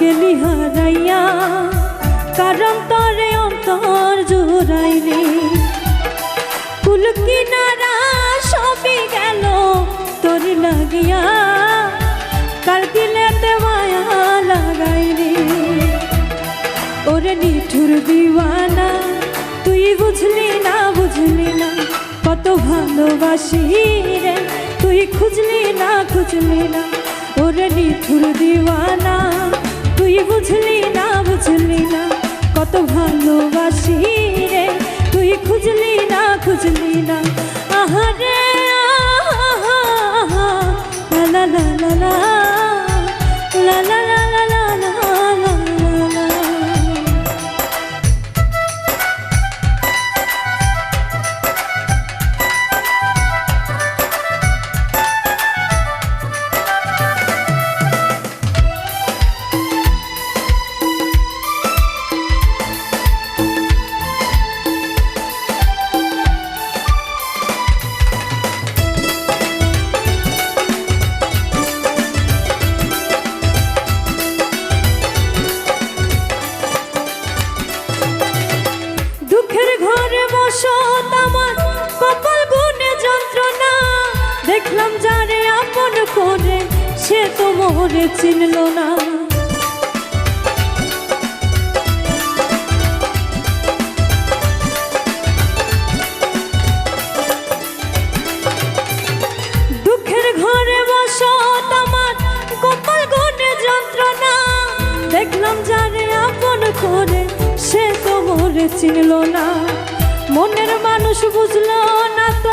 গেলি হারাইয়া, কারণ তরে অন্তর জোড়াইলি। কুল কিনারা সবই গেল তোর লাগিয়া, কার দিলেতে মায়া লাগাইলি? ওরে নিঠুর দিওয়ানা, তুই বুঝলি না বুঝলি না, কত ভালোবাসি রে, তুই খুঁজলি না খুঁজলি না। ওরে নিঠুর দিওয়ানা তুই বুঝলি না বুঝলি না কত ভালোবাসি রে। তুই খুঁজলি না খুঁজলি না চিনল না। দুঃখের ঘরে বসত আমার কপাল যন্ত্রণা। দেখলাম যারে আপন করে, সে তো মোরে চিনল না। মনের মানুষ বুঝলো না তো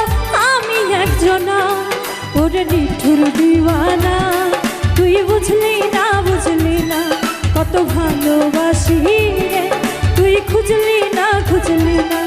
আমি একজনা, ওরে নিঠুর দিওয়ানা। তুই বুঝলি না বুঝলি না কত ভালোবাসি রে। তুই খুঁজলি না খুঁজলি না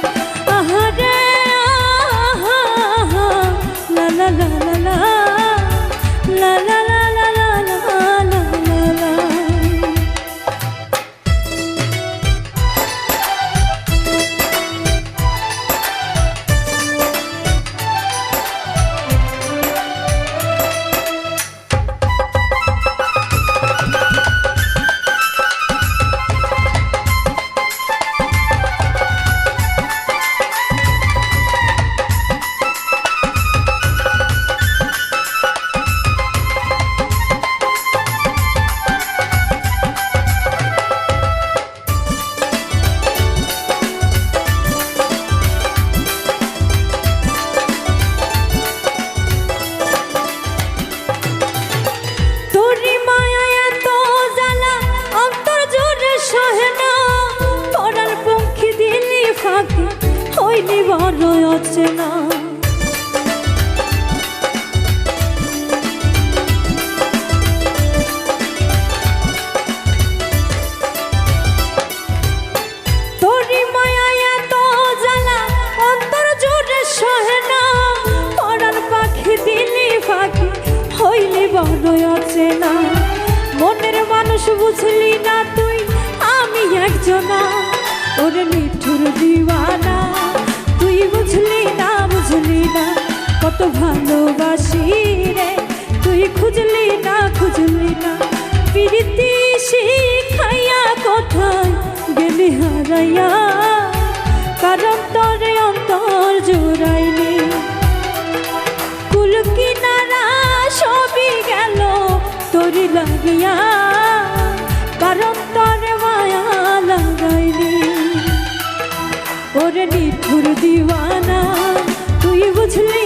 দিলি ফাঁকি, হইলি বড় অচেনা। মনের মানুষ বুঝলি না তুই, আমি একজনা। ওরে মিঠুর দিওয়ানা। ভালোবাসি রে। তুই খুঁজলি না খুঁজলি না। প্রীতি শিখাইয়া কোথায় গেলি হারা লাগাইয়া কারণ তরে অন্তর জুড়াইনি। কুল কিনারা সবই গেল তোরি লাগিয়া। কারণ তরে মায়া লাগাইনি। ওরে নিঠুর দিওয়ানা, তুই বুঝলি